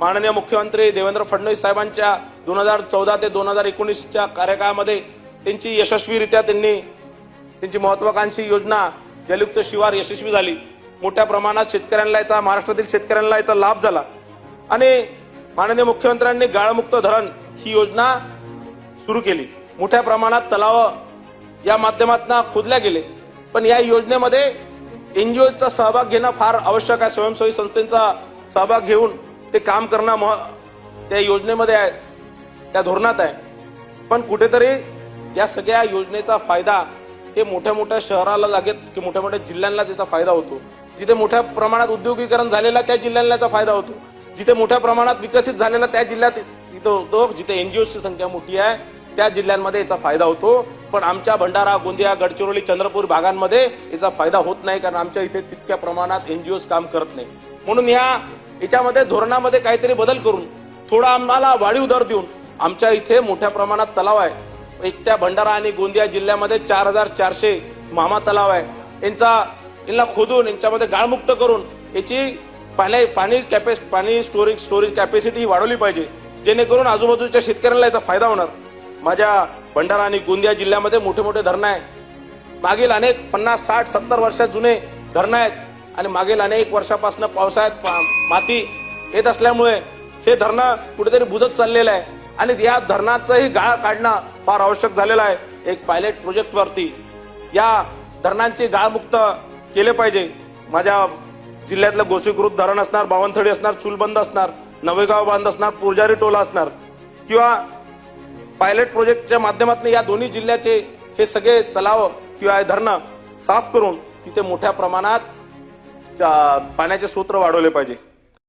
माननीय मुख्यमंत्री देवेंद्र फडणवीस साहेबांच्या दोन हजार चौदा ते दोन हजार एकोणीसच्या कार्यकाळामध्ये त्यांची यशस्वीरित्या त्यांनी त्यांची महत्वाकांक्षी योजना जलयुक्त शिवार यशस्वी झाली. मोठ्या प्रमाणात शेतकऱ्यांना याचा महाराष्ट्रातील शेतकऱ्यांना याचा लाभ झाला. आणि माननीय मुख्यमंत्र्यांनी गाळमुक्त धरण ही योजना सुरू केली. मोठ्या प्रमाणात तलाव या माध्यमातून खोदल्या गेले. पण या योजनेमध्ये एनजीओचा सहभाग घेणं फार आवश्यक आहे. स्वयंसेवी संस्थेचा सहभाग घेऊन ते काम करणं त्या योजनेमध्ये आहे त्या धोरणात आहे. पण कुठेतरी या सगळ्या योजनेचा फायदा हे मोठ्या मोठ्या शहराला लागेल की मोठ्या मोठ्या जिल्ह्यांना त्याचा फायदा होतो. जिथे मोठ्या प्रमाणात उद्योगीकरण झालेला त्या जिल्ह्यांना याचा फायदा होतो. जिथे मोठ्या प्रमाणात विकसित झालेला त्या जिल्ह्यात तिथं होतो जिथे एनजीओची संख्या मोठी आहे त्या जिल्ह्यांमध्ये याचा फायदा होतो. पण आमच्या भंडारा गोंदिया गडचिरोली चंद्रपूर भागांमध्ये याचा फायदा होत नाही कारण आमच्या इथे तितक्या प्रमाणात एनजीओ काम करत नाही. म्हणून ह्या याच्यामध्ये धोरणामध्ये काहीतरी बदल करून थोडा आम्हाला वाढीव दर देऊन आमच्या इथे मोठ्या प्रमाणात तलाव आहे. एकट्या भंडारा आणि गोंदिया जिल्ह्यामध्ये चार हजार चारशे मामा तलाव आहे. यांचा यांना खोदून यांच्यामध्ये गाळमुक्त करून याची पाणी पाणी कॅपेस पाणी स्टोरेज स्टोरेज कॅपॅसिटी वाढवली पाहिजे. जेणेकरून आजूबाजूच्या शेतकऱ्यांना याचा फायदा होणार. माझ्या भंडारा आणि गोंदिया जिल्ह्यामध्ये मोठे मोठे धरणं आहे मागील अनेक पन्नास साठ सत्तर वर्षात जुने धरणं आहेत. आणि मागील अनेक वर्षापासून पावसाळ्यात माती येत असल्यामुळे हे धरणं कुठेतरी बुजत चाललेलं आहे. आणि या धरणाचंही गाळ काढणं फार आवश्यक झालेलं आहे. एक पायलट प्रोजेक्ट वरती या धरणांची गाळमुक्त केले पाहिजे. माझ्या जिल्ह्यातलं गोसीकृत धरण असणार बावनथडी असणार चुलबंद असणार नवेगाव बांध असणार पुरजारी टोला असणार किंवा पायलट प्रोजेक्टच्या माध्यमातून या दोन्ही जिल्ह्याचे हे सगळे तलाव किंवा धरणं साफ करून तिथे मोठ्या प्रमाणात पाण्याचे सूत्र वाढवले पाहिजे.